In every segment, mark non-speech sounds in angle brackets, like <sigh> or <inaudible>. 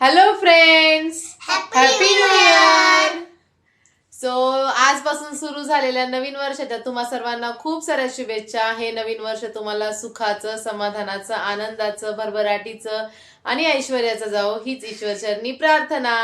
Hello friends happy new! Year so आजपासून सुरू झालेल्या नवीन वर्षाच्या तुम्हा सर्वांना खूप साऱ्या शुभेच्छा. हे नवीन वर्ष तुम्हाला सुखाचं समाधानाचं आनंदाचं भरभराटीचं आणि ऐश्वर्याचं जावो हीच ईश्वरचरणी प्रार्थना.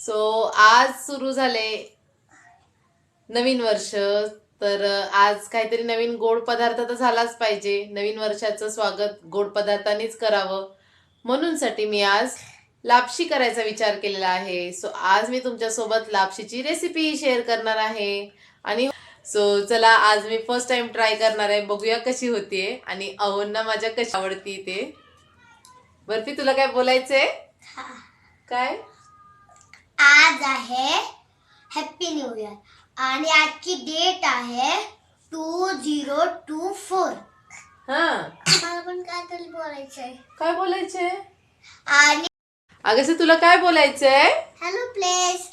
सो आज सुरू झाले नवीन वर्ष. तर आज काहीतरी नवीन गोड पदार्थ तर झालाच पाहिजे. नवीन वर्षाचं स्वागत गोड पदार्थांनीच करावं. म्हणूनसाठी मी आज लापशी करायचा विचार केलेला आहे. सो आज मी तुमच्यासोबत लापशीची रेसिपी शेअर करणार आहे. आणि सो चला आज मी फर्स्ट टाइम ट्राय करणार आहे. बघूया कशी होतीये. आणि अहोंना माझ्या कशी आवडती ते. बर्फी तुला काय बोलायचंय? काय? आज आहे हॅपी न्यू इयर आणि आजची डेट आहे टू झिरो टू फोर हा. मला पण काय तरी बोलायचं आहे काय बोलायचंय? आणि अगं तुला काय बोलायचंय? हॅलो प्लेस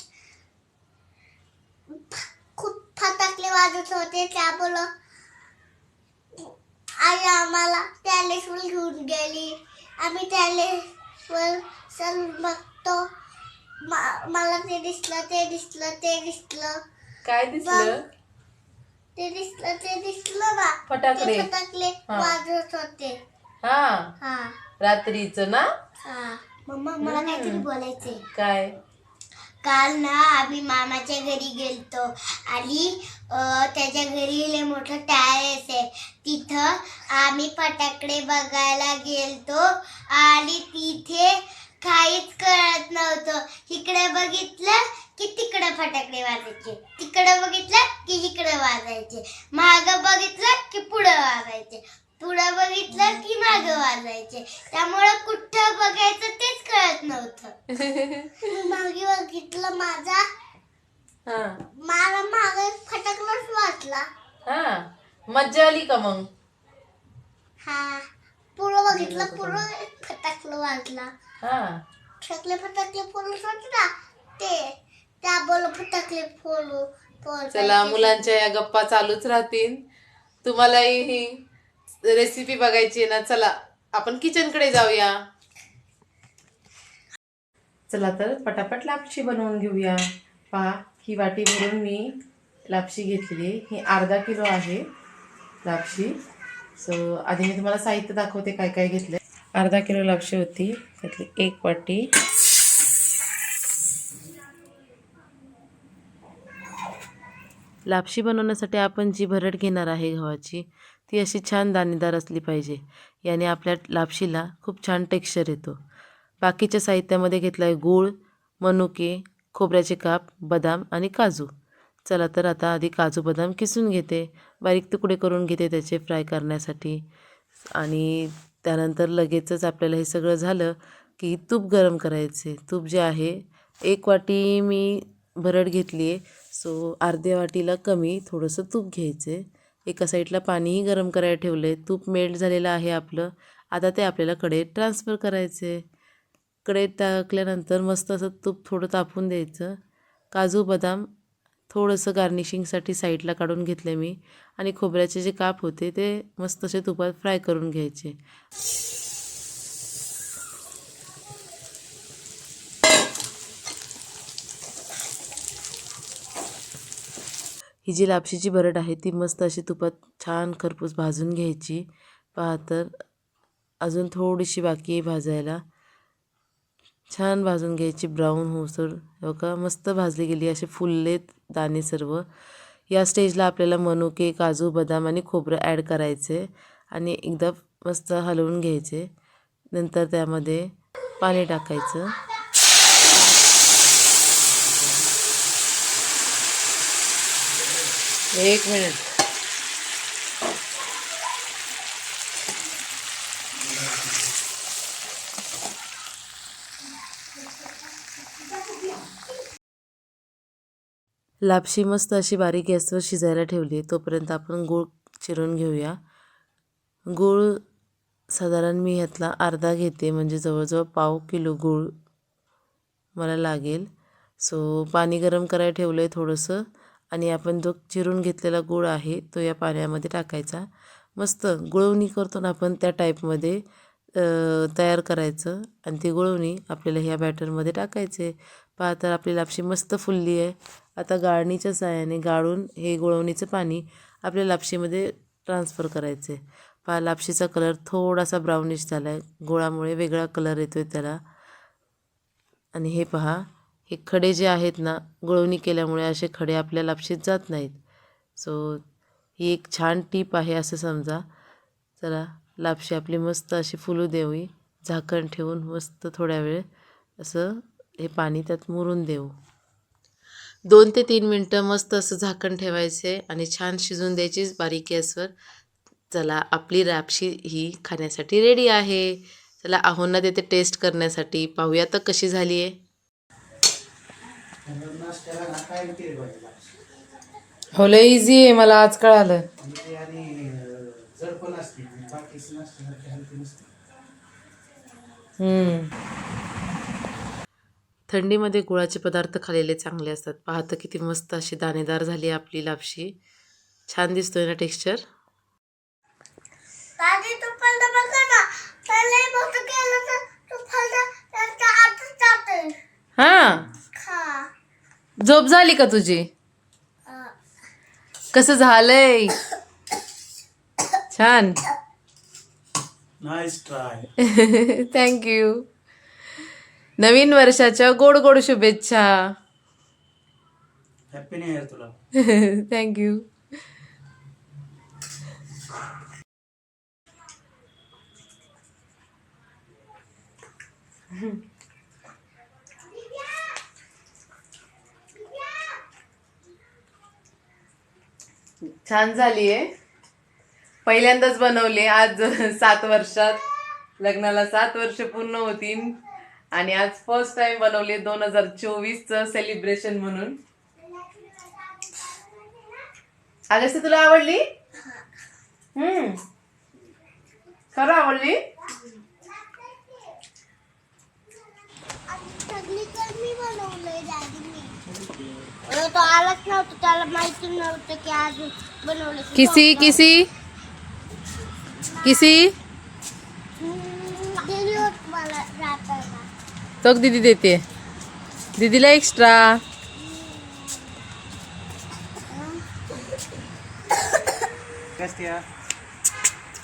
खूप फटाकले वाजत होते त्या बोल आई आम्हाला टॅलेसवर घेऊन गेली. आम्ही टॅलेसवर चल बघतो. मला ते दिसलं ते दिसलं ते दिसलं. काय दिसलं? ते दिसलं ते दिसलं ना फटाकडे. फटाकले हा. वाजत होते. हा. हा. रात्रीच ना? हा. मम्मा मला काहीतरी बोलायचंय. काय? काल ना आम्ही मामाच्या घरी गेलतो. आणि अं, त्याच्या घरी लय मोठं टायर्स आहे. तिथं आम्ही फटाकडे बघायला गेलतो. आणि तिथे काहीच कळत नव्हतं. इकडे बघितलं की तिकडे फटाकडे वाजायचे. तिकडे बघितलं की इकडे वाजायचे. माग बघितलं की पुढे वाजायचे. पुढे बघितलं की माग वाजायचे. त्यामुळे कुठं बघायचं तेच कळत नव्हतं. मागे बघितलं माझा हा. मला मागे फटाकलाच वाटला हा. मज्जा आली का मग? हा. पुढं बघितलं पुढं फटाकलं वाजला. हा. फटाकले फटाकले पोलस वाटला ते त्या बोल फटाकले फोलू पोल चला मुलांच्या या गप्पा चालूच राहतील. तुम्हालाही रेसिपी बघायची आहे ना चला आपण किचनकडे जाऊया. चला तर पटापट लापशी बनवून घेऊया. पहा ही वाटी भरून मी लापशी घेतली ही अर्धा किलो आहे लापशी. सो आधी मी तुम्हाला साहित्य दाखवते काय काय घेतलं अर्धा किलो लापशी होती. त्यातली एक वाटी. लापशी बनवण्यासाठी आपण जी भरड घेणार आहे गव्हाची ती अशी छान दाणेदार असली पाहिजे. याने आपल्या लापशीला खूप छान टेक्स्चर येतो. बाकीच्या साहित्यामध्ये घेतलं आहे गूळ मनुके खोबऱ्याचे काप बदाम आणि काजू. चला तर आता आधी काजू बदाम किसून घेते. बारीक तुकडे करून घेते त्याचे फ्राय करण्यासाठी. आणि त्यानंतर लगेचच आपल्याला हे सगळं झालं की तूप गरम करायचे. तूप जे आहे एक वाटी मी भरड घेतली आहे सो अर्ध्या वाटीला कमी थोडंसं तूप घ्यायचे. एका साईडला पाणीही गरम करायला ठेवलं आहे तूप मेल्ट झालेलं आहे आपलं. आता ते आपल्याला कढईत ट्रान्सफर करायचे कढईत टाकल्यानंतर मस्त असं तूप थोडं तापून द्यायचं. काजू बदाम थोडंसं गार्निशिंगसाठी साईडला काढून घेतलं मी. आणि खोबऱ्याचे जे काप होते ते मस्त असे तुपात फ्राय करून घ्यायचे. ही जी लापशीची भरड आहे ती मस्त अशी तुपात छान खरपूस भाजून घ्यायची. पहा तर अजून थोडीशी बाकी आहे भाजायला. छान भाजून घ्यायची ब्राऊन होसर हो का मस्त भाजली गेली असे फुललेत दाणे सर्व. या स्टेजला आपल्याला मनुके काजू बदाम आणि खोबरं ॲड करायचे आणि एकदा मस्त हलवून घ्यायचे. नंतर त्यामध्ये पाणी टाकायचं. एक मिनिट. लापशी मस्त अशी बारीक गॅसवर शिजायला ठेवली तोपर्यंत आपण गूळ चिरून घेऊया. गूळ साधारण मी ह्यातला अर्धा घेते म्हणजे जवळजवळ पाव किलो गूळ मला लागेल. सो पाणी गरम करायला ठेवलं आहे थोडंसं. आणि आपण जो चिरून घेतलेला गूळ आहे तो या पाण्यामध्ये टाकायचा. मस्त गुळवणी करतो ना आपण त्या टाईपमध्ये तयार करायचं. आणि ती गुळवणी आपल्याला ह्या बॅटरमध्ये टाकायचे. पहा तर आपली लापशी मस्त फुलली आहे. आता गाळणीच्या साहाय्याने गाळून हे गुळवणीचं पाणी आपल्या लापशीमध्ये ट्रान्सफर करायचे. पहा लापशीचा कलर थोडासा ब्राउनिश झाला आहे गुळामुळे वेगळा कलर येतो आहे त्याला. आणि हे पहा हे खडे जे आहेत ना गुळवणी केल्यामुळे असे खडे आपल्या लापशीत जात नाहीत. सो ही एक छान टीप आहे असं समजा. चला लापशी आपली मस्त अशी फुलू देऊ झाकण ठेवून मस्त थोड्या वेळ असं हे पाणी त्यात मुरून देऊ. दोन ते तीन मिनटं मस्त असं झाकण ठेवायचे आणि छान शिजून द्यायची बारीक गॅसवर. चला आपली लापशी ही खाण्यासाठी रेडी आहे. चला आहोंना देते टेस्ट करण्यासाठी. पाहूया तर कशी झाली आहे नाश्त्याला ना काय केले पाहिजे हो लय इझी आहे मला आज कळालं. म्हणजे नसते थंडीमध्ये गुळाचे पदार्थ खाल्लेले चांगले असतात. पाहतं किती मस्त अशी दाणेदार झाली आहे आपली लापशी. छान दिसतोय ना टेक्स्चर केलं हां? झोप झाली का तुझी? कसं झालंय? छान. थँक्यू <laughs> नवीन वर्षाच्या गोड गोड शुभेच्छा. हॅपी न्यू इयर तुला. <laughs> थँक्यू <laughs> छान झाली आहे पहिल्यांदाच बनवले आज <laughs> सात वर्षात लग्नाला सात वर्ष पूर्ण होतील. आणि आज फर्स्ट टाइम बनवले दोन हजार चोवीसचं सेलिब्रेशन म्हणून. अगस्त तुला आवडली? हम्म. खरं आवडली? तो आलाच नव्हतं त्याला माहिती नव्हतं की आज किसी किसी? किसी? तो दीदी देती है। दीदी दीदीला एक्स्ट्रा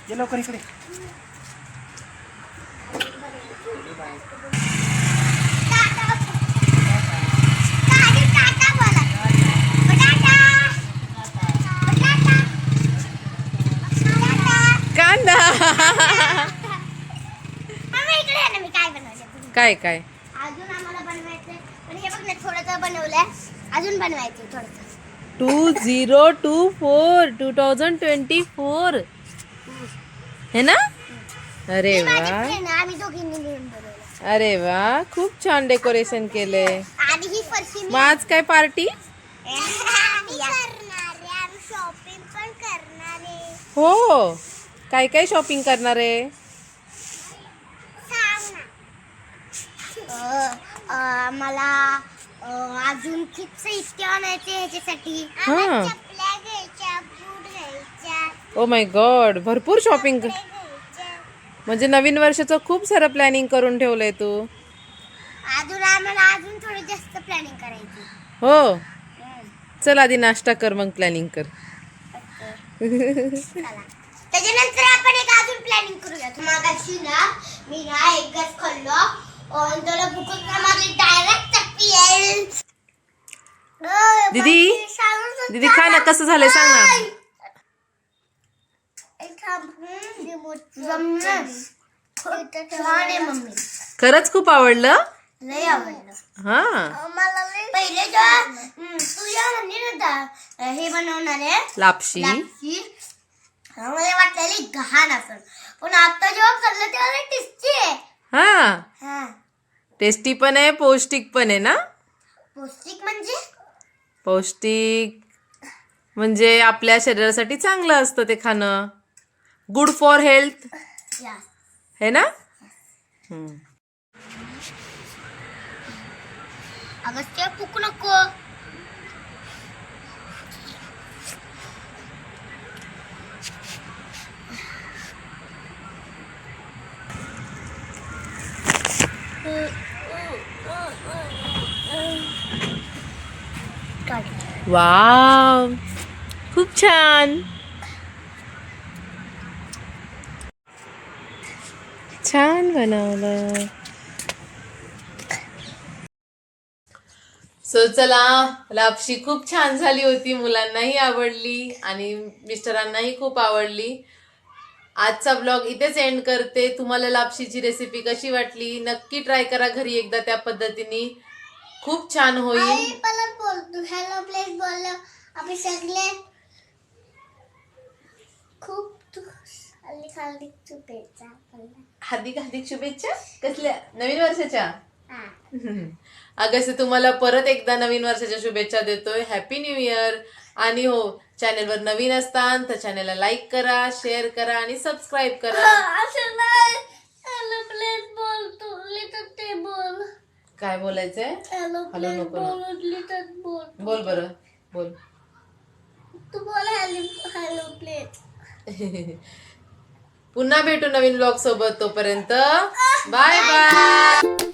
ये लो करी इकडे। काय काय? अजून आम्हाला बनवायचंय. पण हे बघ ना थोडंसं बनवलंय. अजून थोडंसं. Two zero two four two thousand twenty four. है ना? अरे माझी वा. friend आहे, आम्ही दोघींनी मिळून बनवलं अरे वा खूप छान डेकोरेशन केलंय. आणि ही फरशी मग आज काय पार्टी <laughs> शॉपिंग पण करणार. आहे हो. काय काय शॉपिंग करणार? आहे सांग ना मला अजून खूप साहित्य आणायचे ह्याच्यासाठी. हा. चपल्या घ्यायच्या बूट घ्यायच्या ओ माय गॉड भरपूर शॉपिंग. म्हणजे नवीन वर्षाचं खूप सारं प्लॅनिंग करून ठेवलंय तू. अजून आम्हाला अजून थोडी जास्त प्लॅनिंग करायची. हो. चल आधी नाश्ता कर मग प्लॅनिंग कर. चला. त्याच्यानंतर आपण एक अजून प्लॅनिंग करूया. मागाशी ना मी ना एक घास खाल्लो. दीदी, दीदी खा ना कसं झालंय सांग ना. छान आहे मम्मी. खरंच खूप आवडलं? लय आवडलं. हा. मला पहिले जेव्हा हम्म, तू जेव्हा म्हणली हे बनवणार आहे. लापशी. लापशी. मला वाटलेली घाण असं पण आता जेव्हा खाल्लं तेव्हा टेस्टी आहे. हा? हा. टेस्टी पण आहे पौष्टिक पण आहे ना? पौष्टिक म्हणजे? पौष्टिक. म्हणजे आपल्या शरीरासाठी चांगलं असतं ते खाणं. गुड फॉर हेल्थ या है ना? हम्म. अगं ते फुकू नको. वाव. खूप छान. छान बनवलं. सो चला लापशी खूप छान झाली होती मुलांनाही आवडली आणि मिस्टरांनाही खूप आवडली. आजचा ब्लॉग इथेच एंड करते. तुम्हाला लापशीची रेसिपी कशी वाटली? नक्की ट्राय करा घरी एकदा त्या पद्धतीने. खूप छान होईल. परत बोलतो हॅलो प्लेस बोललो आम्ही सगळे खूप हार्दिक हार्दिक शुभेच्छा. कसल्या? नवीन वर्षाच्या? हा. <laughs> अगस्त तुम्हाला परत एकदा नवीन वर्षाच्या शुभेच्छा देतोय. हॅपी न्यू इयर आणि हो चॅनेलवर नवीन असतान तर चॅनेलला लाईक करा शेअर करा आणि सबस्क्राईब करा. असं नाही. बोलतो ते बोल. काय बोलायचंय? हॅलो नको. बोल लिटल बोल बोल बरं बोल. तू बोल हॅलो हॅलो प्लेस पुन्हा भेटू नवीन ब्लॉग सोबत तोपर्यंत. Bye bye